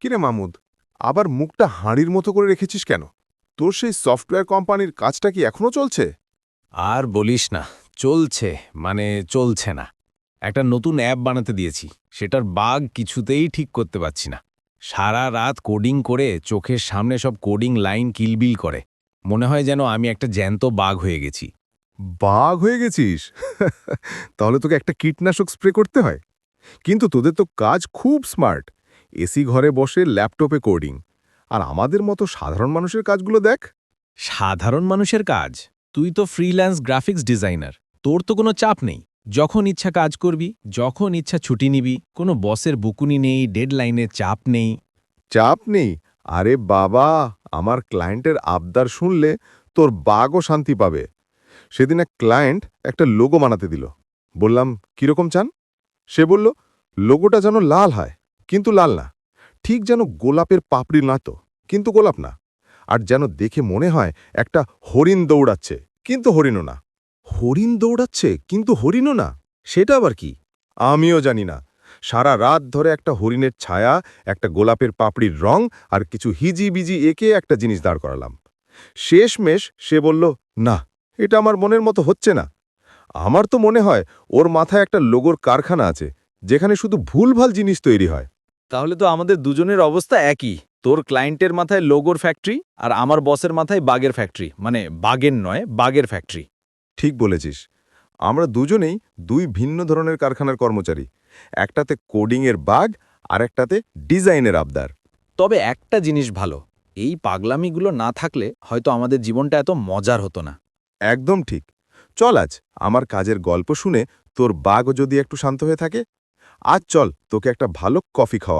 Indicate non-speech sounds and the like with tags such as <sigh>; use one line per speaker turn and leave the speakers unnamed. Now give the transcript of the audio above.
কিরে মামুদ আবার মুখটা হাঁড়ির মতো করে রেখেছিস কেন? তোর সেই সফটওয়্যার কোম্পানির কাজটা কি এখনও চলছে?
আর বলিস না চলছে মানে চলছে না। একটা নতুন অ্যাপ বানাতে দিয়েছি সেটার বাগ কিছুতেই ঠিক করতে পারছি না। সারা রাত কোডিং করে চোখের সামনে সব কোডিং লাইন কিলবিল করে। মনে হয় যেন আমি একটা জ্যান্ত বাঘ হয়ে গেছি।
বাঘ হয়ে গেছিস? <laughs> তাহলে তোকে একটা কীটনাশক স্প্রে করতে হয়। কিন্তু তোদের তো কাজ খুব স্মার্ট। এসি ঘরে বসে ল্যাপটপে কোডিং। আর আমাদের মতো সাধারণ মানুষের কাজগুলো দেখ।
সাধারণ মানুষের কাজ? তুই তো ফ্রিল্যান্স গ্রাফিক্স ডিজাইনার তোর তো কোনো চাপ নেই। যখন ইচ্ছা কাজ করবি যখন ইচ্ছা ছুটি নিবি কোনো বসের বুকুনি নেই ডেডলাইনে চাপ নেই।
চাপ নেই? আরে বাবা আমার ক্লায়েন্টের আবদার শুনলে তোর বাঘও শান্তি পাবে। সেদিন এক ক্লায়েন্ট একটা লোগো বানাতে দিল। বললাম কীরকম চান? সে বলল লোগোটা যেন লাল হয়। কিন্তু লাল না। ঠিক যেন গোলাপের পাপড়ি না তো, কিন্তু গোলাপ না। আর যেন দেখে মনে হয় একটা হরিণ দৌড়াচ্ছে, কিন্তু হরিণও না। হরিণ দৌড়াচ্ছে, কিন্তু হরিণও না? সেটা আবার কি? আমিও জানি না। সারা রাত ধরে একটা হরিণের ছায়া, একটা গোলাপের পাপড়ির রং আর কিছু হিজি বিজি একে একটা জিনিস দাঁড় করালাম। শেষমেশ সে বলল, না, এটা আমার মনের মতো হচ্ছে না। আমার তো মনে হয় ওর মাথায় একটা লোগোর কারখানা আছে, যেখানে শুধু ভুলভাল জিনিস তৈরি হয়।
তাহলে তো আমাদের দুজনের অবস্থা একই। তোর ক্লায়েন্টের মাথায় লোগোর ফ্যাক্টরি আর আমার বসের মাথায় বাগের ফ্যাক্টরি মানে বাগের নয় বাগের ফ্যাক্টরি
ঠিক বলেছিস। আমরা দুজনেই দুই ভিন্ন ধরনের কারখানার কর্মচারী। একটাতে কোডিংয়ের বাগ আর একটাতে ডিজাইনের আবদার।
তবে একটা জিনিস ভালো এই পাগলামিগুলো না থাকলে হয়তো আমাদের জীবনটা এত মজার হতো না।
একদম ঠিক। চল আজ আমার কাজের গল্প শুনে তোর বাঘও যদি একটু শান্ত হয়ে থাকে আজ চল তোকে একটা ভালো কফি খাওয়া